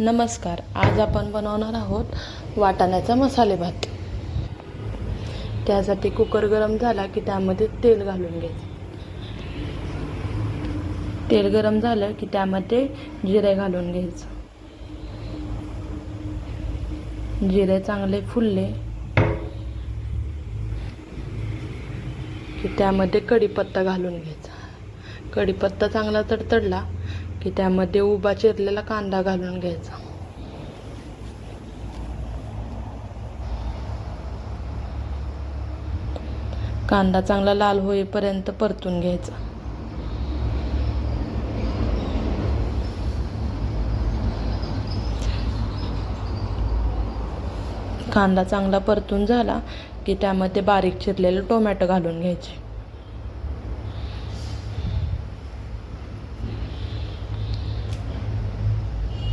नमस्कार आज आपण बनवणार आहोत वाटाण्याचा मसाले भात. त्यासाठी कुकर गरम झाला की त्यामध्ये तेल घालून घ्यायचं. तेल गरम झालं की त्यामध्ये जिरे घालून घ्यायचं. जिरे चांगले फुलले की त्यामध्ये कढीपत्ता घालून घ्यायचा. कढीपत्ता चांगला तडतडला की त्यामध्ये उभा चिरलेला कांदा घालून घ्यायचा. कांदा चांगला लाल होईपर्यंत परतून घ्यायचा. कांदा चांगला परतून झाला की त्यामध्ये बारीक चिरलेलं टोमॅटो घालून घ्यायचे.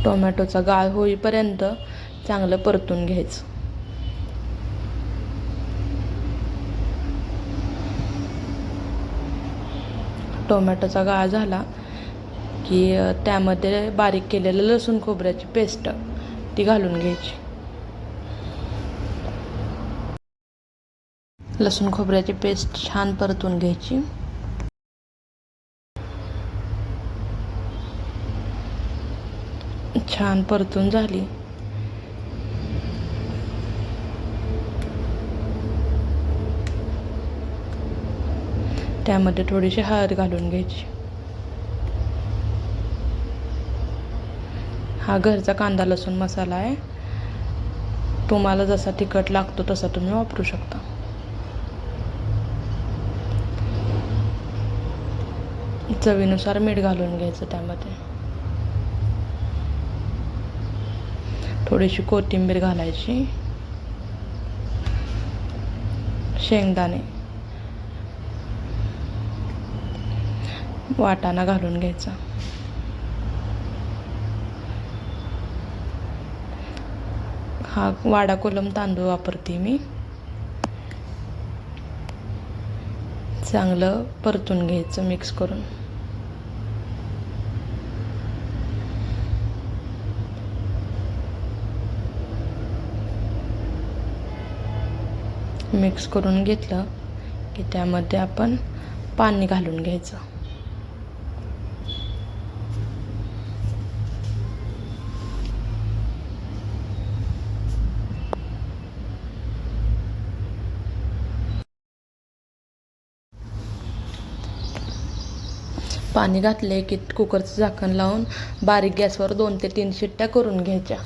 टोमॅटोचा गाळ होईपर्यंत चांगलं परतून घ्यायचं. टोमॅटोचा गाळ झाला की त्यामध्ये बारीक केलेलं लसूण खोबऱ्याची पेस्ट ती घालून घ्यायची. लसूण खोबऱ्याची पेस्ट छान परतून घ्यायची. छान परतून झाली. त्यामध्ये थोडीशी हळद घालून घ्यायची. हा घरचा कांदा लसूण मसाला आहे. तुम्हाला जसा तिखट लागतो तसा तुम्ही वापरू शकता. चवीनुसार मीठ घालून घ्यायचं त्यामध्ये. थोडीशी कोथिंबीर घालायची. शेंगदाणे. वाटाणा घालून घ्यायचा. हा वाडा कोलम तांदूळ वापरते मी. चांगलं परतून घ्यायचं मिक्स करून. मिक्स करून घेतलं की त्यामध्ये आपण पाणी घालून घ्यायचं. पाणी घातले की कुकरचं झाकण लावून बारीक गॅसवर दोन ते तीन शिट्ट्या करून घ्यायच्या.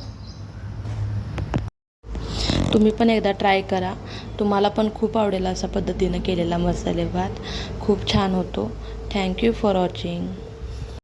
तुम्ही पण एकदा ट्राय करा. तुम्हाला पण खूप आवडेल अशा पद्धतीनं केलेला मसाले भात. खूप छान होतो. Thank you for watching